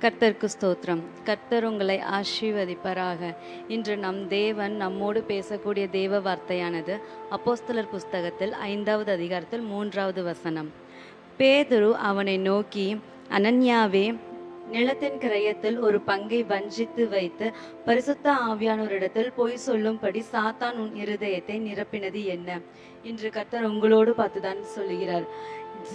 கர்த்தருக்கு ஸ்தோத்திரம். கர்த்தர் உங்களை ஆசீர்வதிப்பராக. இன்று நம் தேவன் நம்மோடு பேசக்கூடிய தேவ வார்த்தையானது அப்போஸ்தலர் புஸ்தகத்தில் ஐந்தாவது அதிகாரத்தில் மூன்றாவது வசனம். பேதுரு அவனை நோக்கி அனன்யாவே நிலத்தின் கிரயத்தில் ஒரு பங்கை வஞ்சித்து வைத்து பரிசுத்த ஆவியானோரிடத்தில் பொய் சொல்லும்படி சாத்தான் உன் இருதயத்தை நிரப்பினது என்ன? இன்று கர்த்தர் உங்களோடு பார்த்துதான் சொல்லுகிறார்.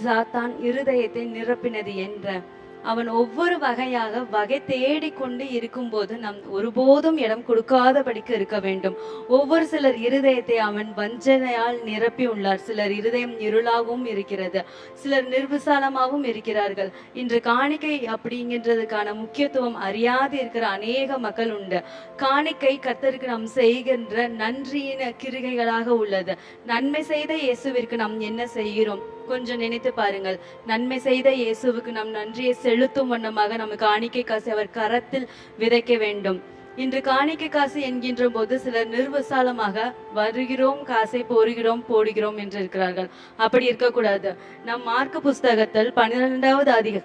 சாத்தான் இருதயத்தை நிரப்பினது என்ற அவன் ஒவ்வொரு வகையாக வகை தேடிக்கொண்டு இருக்கும்போது நம் ஒருபோதும் இடம் கொடுக்காதபடிக்கு இருக்க வேண்டும். ஒவ்வொரு சிலர் இருதயத்தை அவன் வஞ்சனையால் நிரப்பி உள்ளார். சிலர் இருதயம் இருளாகவும் இருக்கிறது. சிலர் நிர்விசாலமாகவும் இருக்கிறார்கள். இன்று காணிக்கை அப்படிங்கின்றதுக்கான முக்கியத்துவம் அறியாது இருக்கிற அநேக மக்கள் உண்டு. காணிக்கை கர்த்தருக்கு நாம் செய்கின்ற நன்றியின கிருகைகளாக உள்ளது. நன்மை செய்த இயேசுவிற்கு நாம் என்ன செய்கிறோம்? கொஞ்சம் நினைத்து பாருங்கள். நன்மை செய்த இயேசுவுக்கு நம் நன்றியை செலுத்தும் வண்ணமாக நமக்கு காணிக்கை காசு அவர் கரத்தில் விதைக்க வேண்டும். இன்று காணிக்கை காசு என்கின்ற போது சிலர் நிர்வசாலமாக வருகிறோம் காசை போருகிறோம் போடுகிறோம் என்று இருக்கிறார்கள். அப்படி இருக்கக்கூடாது. நம் மார்க்க புஸ்தகத்தில் பன்னிரெண்டாவது அதிக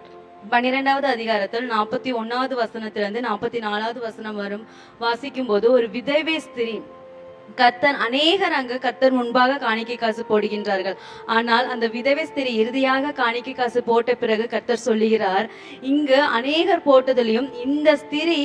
பன்னிரெண்டாவது அதிகாரத்தில் நாற்பத்தி ஒன்னாவது வசனத்திலிருந்து நாற்பத்தி நாலாவது வசனம் வரும் வாசிக்கும் போது ஒரு விதவை ஸ்திரீ கர்த்தன் அநேகர் அங்கு கர்த்தர் முன்பாக காணிக்கை காசு போடுகின்றார்கள். ஆனால் அந்த விதவை ஸ்திரி இறுதியாக காணிக்கை காசு போட்ட பிறகு கர்த்தர் சொல்லுகிறார் இங்கு அநேகர் போட்டதிலையும் இந்த ஸ்திரி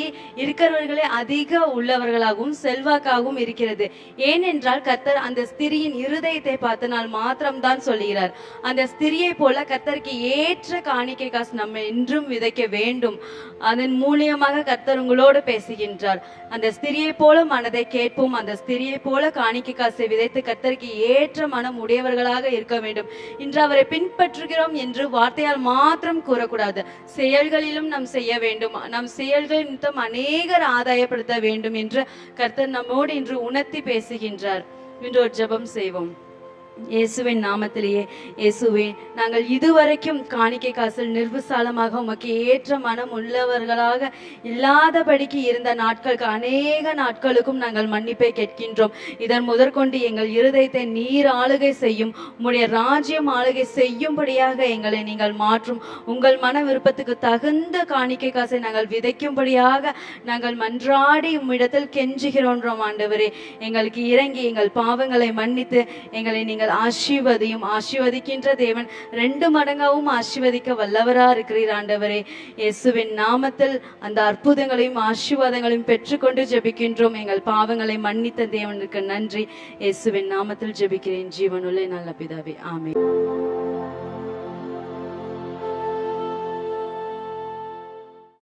இருக்கிறவர்களே அதிக உள்ளவர்களாகவும் செல்வாக்காகவும் இருக்கிறது. ஏனென்றால் கர்த்தர் அந்த ஸ்திரியின் இருதயத்தை பார்த்தனால் மாத்திரம்தான் சொல்லுகிறார். அந்த ஸ்திரியை போல கத்தருக்கு ஏற்ற காணிக்கை காசு நம்ம என்றும் விதைக்க வேண்டும். அதன் மூலியமாக கத்தர் உங்களோடு பேசுகின்றார். அந்த ஸ்திரியை போல மனதை கேட்போம். அந்த ஸ்திரியை போல காணிக்கை காசை விதைத்து கத்தருக்கு ஏற்ற மனம் உடையவர்களாக இருக்க வேண்டும். இன்று அவரை பின்பற்றுகிறோம் என்று வார்த்தையால் மாத்திரம் கூறக்கூடாது. செயல்களிலும் நாம் செய்ய வேண்டும். நம் செயல்கள் நிமித்தம் அநேகர் ஆதாயப்படுத்த வேண்டும் என்று கர்த்தர் நம்மோடு இன்று உணர்த்தி பேசுகின்றார். இன்று ஒரு ஜெபம் செய்வோம். இயேசுவின் நாமத்திலேயே இயேசுவே நாங்கள் இதுவரைக்கும் காணிக்கை காசில் நிர்விசாலமாக உமக்கு ஏற்ற மனம் உள்ளவர்களாக இல்லாதபடிக்கு இருந்த நாட்களுக்கு அநேக நாட்களுக்கும் நாங்கள் மன்னிப்பை கேட்கின்றோம். இதன் முதற்கொண்டு எங்கள் இருதயத்தை நீர் ஆளுகை செய்யும் உம்முடைய ராஜ்யம் ஆளுகை செய்யும்படியாக எங்களை நீங்கள் மாற்றும். உங்கள் மன விருப்பத்துக்கு தகுந்த காணிக்கை காசை நாங்கள் விதைக்கும்படியாக நாங்கள் மன்றாடி உம்மிடத்தில் கெஞ்சுகிறோன்றோம் ஆண்டவரே. எங்களுக்கு இறங்கி எங்கள் பாவங்களை மன்னித்து எங்களை நீங்கள் ஆசீர்வதியும் ஆசீர்வதிக்கின்ற தேவன் ரெண்டு மடங்காவும் ஆசீர்வதிக்க வல்லவரா இருக்கிறீர் ஆண்டவரே. இயேசுவின் நாமத்தில் அந்த அற்புதங்களையும் ஆசீர்வாதங்களையும் பெற்றுக்கொண்டு ஜெபிக்கின்றோம். எங்கள் பாவங்களை மன்னித்த தேவனுக்கு நன்றி. இயேசுவின் நாமத்தில் ஜெபிக்கிறேன். ஜீவனுள்ள நல்ல பிதாவே. ஆமே